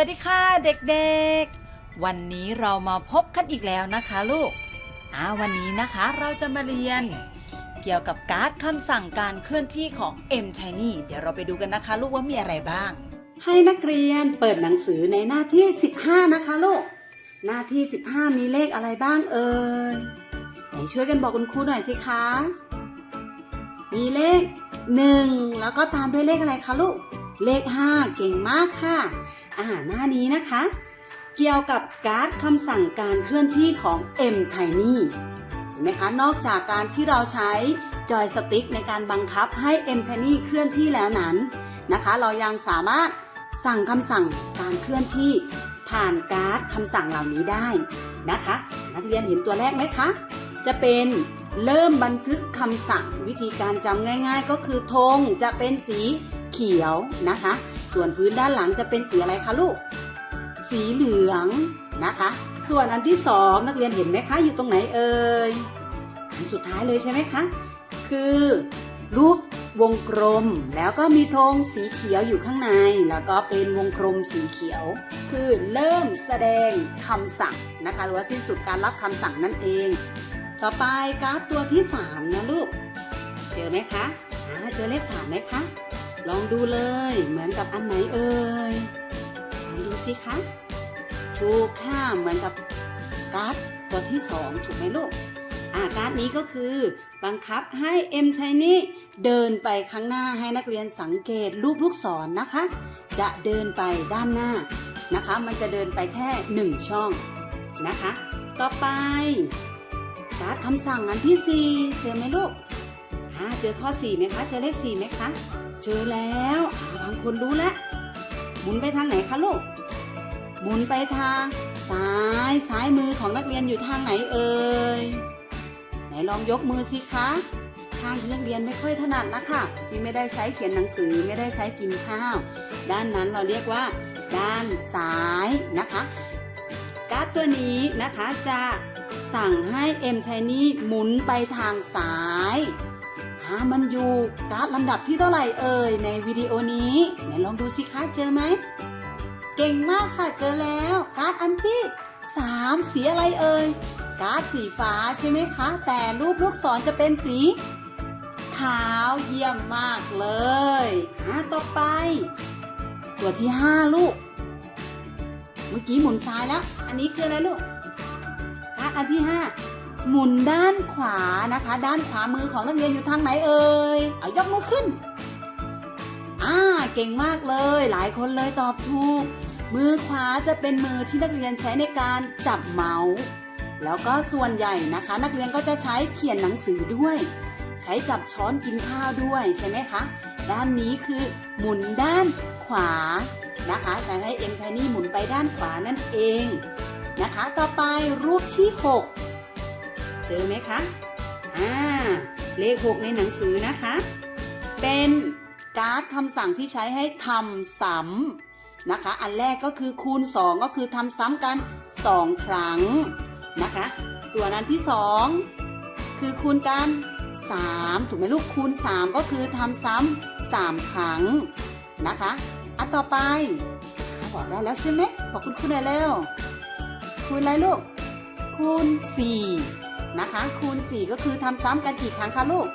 วัสดีค่ะเด็กๆ วันนี้เรามาพบกันอีกแล้วนะคะลูกอ่าวันนี้นะคะเราจะมาเรียน เกี่ยวกับการ์ดคำสั่งการเคลื่อนที่ของ M Tiny เดี๋ยวเราไปดูกันนะคะ ลูกว่ามีอะไรบ้าง ให้นักเรียนเปิดหนังสือในหน้าที่ 15 นะคะลูก หน้าที่ 15 มีเลขอะไรบ้างเอ่ยไหนช่วยกันบอกคุณครูหน่อยสิคะ มีเลข 1 แล้วก็ตามด้วยเลขอะไรคะลูก เลข 5 เก่งมากค่ะ อ่าหน้านี้นะคะ เกี่ยวกับการ์ดคำสั่งการเคลื่อนที่ของ M Tiny เห็นไหมคะ นอกจากการที่เราใช้จอยสติ๊กในการบังคับให้ M Tiny เคลื่อนที่แล้วนั้นนะคะ เรายังสามารถสั่งคำสั่งการเคลื่อนที่ผ่านการ์ดคำสั่งเหล่านี้ได้นะคะ นักเรียนเห็นตัวแรกไหมคะ จะเป็นเริ่มบันทึกคำสั่งวิธีการจำง่าย ๆ ก็คือธงจะเป็นสีเขียวนะคะ ส่วนพื้นด้านหลังจะเป็นสีอะไรคะลูก สีเหลืองนะคะ ส่วนอันที่สองนักเรียนเห็นไหมคะ อยู่ตรงไหนเอ่ยอันสุดท้ายเลยใช่ไหมคะ คือรูปวงกลมแล้วก็มีธงสีเขียวอยู่ข้างใน แล้วก็เป็นวงกลมสีเขียว คือเริ่มแสดงคำสั่งนะคะหรือว่าสิ้นสุดการรับคำสั่งนั่นเอง ต่อไปการ์ดตัวที่ 3 นะลูก เจอไหมคะเจอเลขสามไหมคะ ลองดูเลยเหมือนกับอันไหนเอ่ยลองดูสิคะถูกค่ะเหมือนกับการ์ดตัวที่2ถูกไหมลูกอาการ์ดนี้ก็คือ บังคับให้ M Tiny เดินไปข้างหน้าให้นักเรียนสังเกตรูปลูกศรนนะคะ จะเดินไปด้านหน้านะคะ มันจะเดินไปแค่1ช่องนะคะ ต่อไป การ์ดคำสั่งอันที่ 4 เจอไหมลูกเจอข้อ 4ไหมคะ เจอเลข4ไหมคะ เจอแล้วบางคนรู้แล้วหมุนไปทางไหนคะลูก หมุนไปทางซ้ายซ้ายมือของนักเรียนอยู่ทางไหนเอ่ยไหนลองยกมือสิคะทางที่นักเรียนไม่ค่อยถนัดนะคะที่ไม่ได้ใช้เขียนหนังสือไม่ได้ใช้กินข้าว ด้านนั้นเราเรียกว่า ด้านซ้ายนะคะการ์ดตัวนี้นะคะจะสั่งให้ M Tiny หมุนไปทางซ้าย อ่ามันอยู่การ์ดลำดับที่เท่าไหร่เอ่ยในวิดีโอนี้ไหนลองดูสิคะเจอไหม เก่งมากค่ะเจอแล้ว การ์ดอันที่ 3 สีอะไรเอ่ยการ์ดสีฟ้าใช่ไหมคะ แต่รูปลูกศรจะเป็นสีขาวเยี่ยมมากเลยอ่าต่อไป ตัวที่ 5 ลูก เมื่อกี้หมุนซ้ายแล้ว อันนี้คืออะไรลูกการ์ดอันที่ 5 หมุนด้านขวานะคะ ด้านขวามือของนักเรียนอยู่ทางไหนเอ่ยเอายกมือขึ้นอ่าเก่งมากเลย หลายคนเลยตอบถูก มือขวาจะเป็นมือที่นักเรียนใช้ในการจับเมาส์แล้วก็ส่วนใหญ่นะคะ นักเรียนก็จะใช้เขียนหนังสือด้วย ใช้จับช้อนกินข้าวด้วยใช่ไหมคะ ด้านนี้คือหมุนด้านขวานะคะ ใช้ให้เอ็มไทนี่หมุนไปด้านขวานั่นเองนะคะ ต่อไปรูปที่ 6 เจอไหมคะอ่าเลข 6 ในหนังสือนะคะ เป็นการ์ดคำสั่งที่ใช้ให้ทำซ้ำนะคะ อันแรกก็คือคูณ 2 ก็คือทำซ้ำกัน 2 ครั้งนะคะ ส่วนอันที่ 2 คือคูณกัน 3 ถูกไหมลูกคูณ 3 ก็คือทำซ้ำ3ครั้งนะคะอันต่อไปบอกได้แล้วใช่ไหมบอกคุณครูหน่อยเร็วคูณอะไรลูกคูณ4 นะคะ คูณ 4 ก็คือทำซ้ำกันกี่ครั้งคะลูก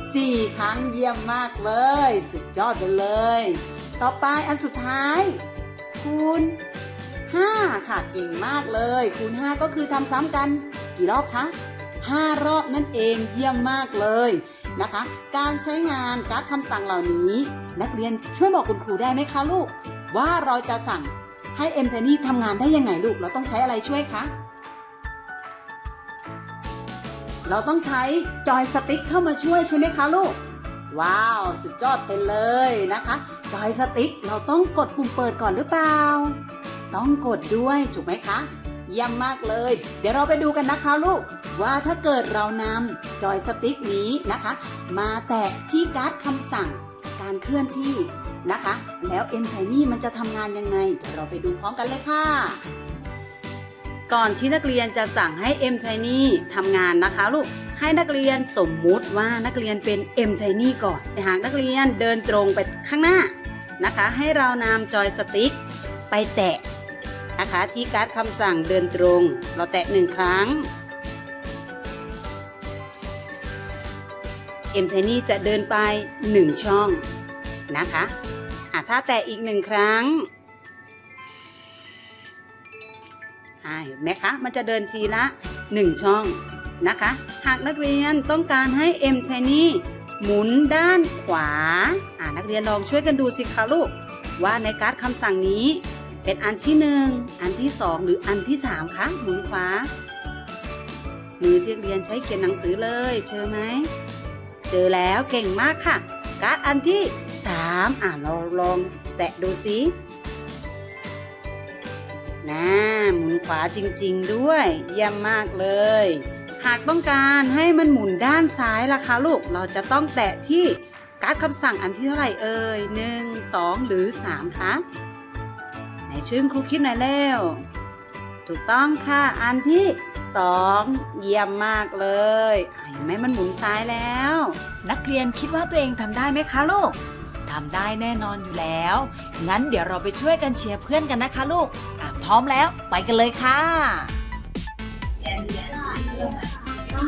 4 ครั้งเยี่ยมมากเลย สุดยอดไปเลย ต่อไปอันสุดท้าย คูณ 5 ค่ะเก่งมากเลย คูณ 5 ก็คือทำซ้ำกันกี่รอบคะ5 รอบนั่นเองเยี่ยมมากเลยนะคะ การใช้งานการ์ดคำสั่งเหล่านี้ นักเรียนช่วยบอกคุณครูได้ไหมคะลูก ว่าเราจะสั่งให้เอ็มเทนี่ทำงานได้ยังไงลูก เราต้องใช้อะไรช่วยคะ เราต้องใช้จอยสติ๊กเข้ามาช่วยใช่ไหมคะลูก ว้าว สุดยอดไปเลยนะคะ จอยสติ๊กเราต้องกดปุ่มเปิดก่อนหรือเปล่า ต้องกดด้วยถูกไหมคะเยี่ยมมากเลย เดี๋ยวเราไปดูกันนะคะลูก ว่าถ้าเกิดเรานำจอยสติ๊กนี้นะคะ มาแตะที่การ์ดคำสั่งการเคลื่อนที่นะคะ แล้วเอ็มไทนี่มันจะทำงานยังไง เดี๋ยวเราไปดูพร้อมกันเลยค่ะ ก่อนที่นักเรียนจะสั่งให้ M Tiny ทนี่ทำงานนะคะลูกให้นักเรียนสมมุติว่านักเรียนเป็น M Tiny ก่อนหากนักเรียนเดินตรงไปข้างหน้านะคะ ให้เรานำจอยสติ๊กไปแตะนะคะที่การ์ดคำสั่งเดินตรง เราแตะหนึ่งครั้งเอ็มเทนี่จะเดินไป 1 ช่องนะคะอะถ้าแตะอีกหนึ่งครั้ง เห็นไหมคะ มันจะเดินทีละ 1 ช่องนะคะ หากนักเรียนต้องการให้ M s h i n y หมุนด้านขวาอ่านักเรียนลองช่วยกันดูสิคะลูก ว่าในการ์ดคำสั่งนี้ เป็นอันที่ 1 อันที่ 2 หรืออันที่ 3 คะหมุนขวามือที่เรียนใช้เขียนหนังสือเลย เจอไหม เจอแล้วเก่งมากค่ะ การ์ดอันที่ 3 อ่านเราลองแตะดูสิ น่าหมุนขวาจริงๆด้วย เยี่ยมมากเลย หากต้องการให้มันหมุนด้านซ้ายล่ะคะลูก เราจะต้องแตะที่การ์ดคำสั่งอันที่เท่าไหร่เอ่ยหนึ่งสองหรือ 3 คะไหนช่วยครูคิดหน่อยเร็วถูกต้องค่ะอันที่สองเยี่ยมมากเลยอะเห็นไหมมันหมุนซ้ายแล้ว นักเรียนคิดว่าตัวเองทำได้ไหมคะลูก ทำได้แน่นอนอยู่แล้ว งั้นเดี๋ยวเราไปช่วยกันเชียร์เพื่อนกันนะคะลูกอะพร้อมแล้วไปกันเลยค่ะ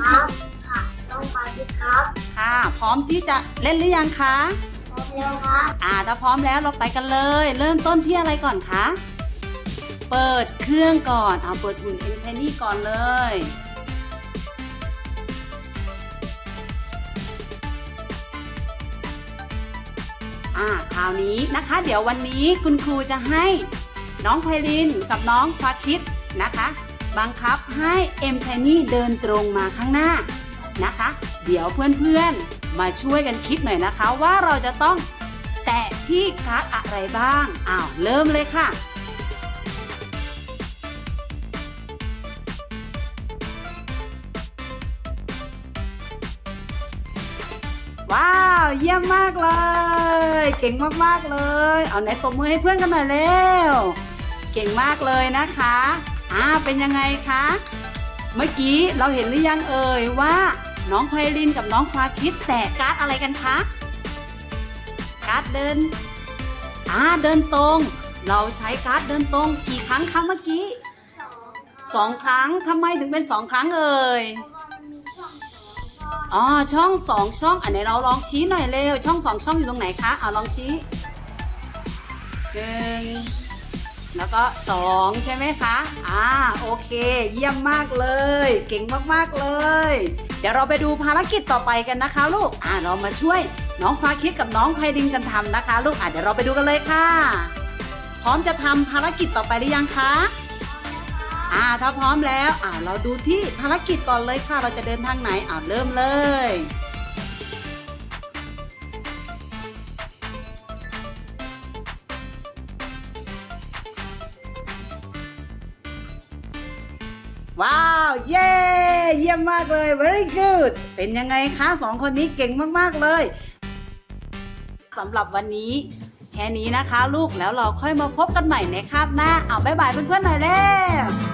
ครับค่ะต้องไปดิครับ ค่ะ พร้อมที่จะเล่นหรือยังคะ พร้อมแล้วครับอ่าถ้าพร้อมแล้วเราไปกันเลย เริ่มต้นที่อะไรก่อนคะ เปิดเครื่องก่อน เอาเปิดหุ่นเอ็นเทนี่ก่อนเลย อ่าคราวนี้นะคะ เดี๋ยววันนี้คุณครูจะให้น้องไพลินกับน้องฟ้าคิดนะคะ บังคับให้เอ็มชายนี่เดินตรงมาข้างหน้านะคะ เดี๋ยวเพื่อนๆมาช่วยกันคิดหน่อยนะคะว่าเราจะต้องแตะที่การ์ดอะไรบ้างอ้าวเริ่มเลยค่ะ ว้าว เยี่ยมมากเลย เก่งมากๆเลย เอาไหนตบมือให้เพื่อนกันหน่อยเร็ว เก่งมากเลยนะคะอ่าเป็นยังไงคะ เมื่อกี้เราเห็นหรือยังเอ่ยว่าน้องไพลินกับน้องฟ้าคิดแตะการ์ดอะไรกันคะ การ์ดเดินอ่าเดินตรง เราใช้การ์ดเดินตรงกี่ครั้งคะเมื่อกี้สองสองครั้งทำไมถึงเป็นสองครั้งเอ่ย อ๋อช่องสองช่องอันไหนเราลองชี้หน่อยเร็ว ช่องสองช่องอยู่ตรงไหนคะเอาลองชี้หนึ่งแล้วก็สองใช่ไหมคะอ่าโอเค เยี่ยมมากเลย เก่งมากๆเลย เดี๋ยวเราไปดูภารกิจต่อไปกันนะคะ ลูกอ่าเรามาช่วยน้องฟ้าคิดกับน้องไพดินกันทำนะคะ ลูกอ่าเดี๋ยวเราไปดูกันเลยค่ะ พร้อมจะทำภารกิจต่อไปหรือยังคะ อ่าถ้าพร้อมแล้วอ่าเราดูที่ภารกิจก่อนเลยค่ะ เราจะเดินทางไหนอ่าเริ่มเลย ว้าว เย้ เยี่ยมมากเลย very good เป็นยังไงคะสองคนนี้เก่งมาก ๆ เลยสำหรับวันนี้แค่นี้นะคะลูกแล้วเราค่อยมาพบกันใหม่ในคาบหน้า เอาบ๊ายบายเพื่อนๆหน่อยเร็ว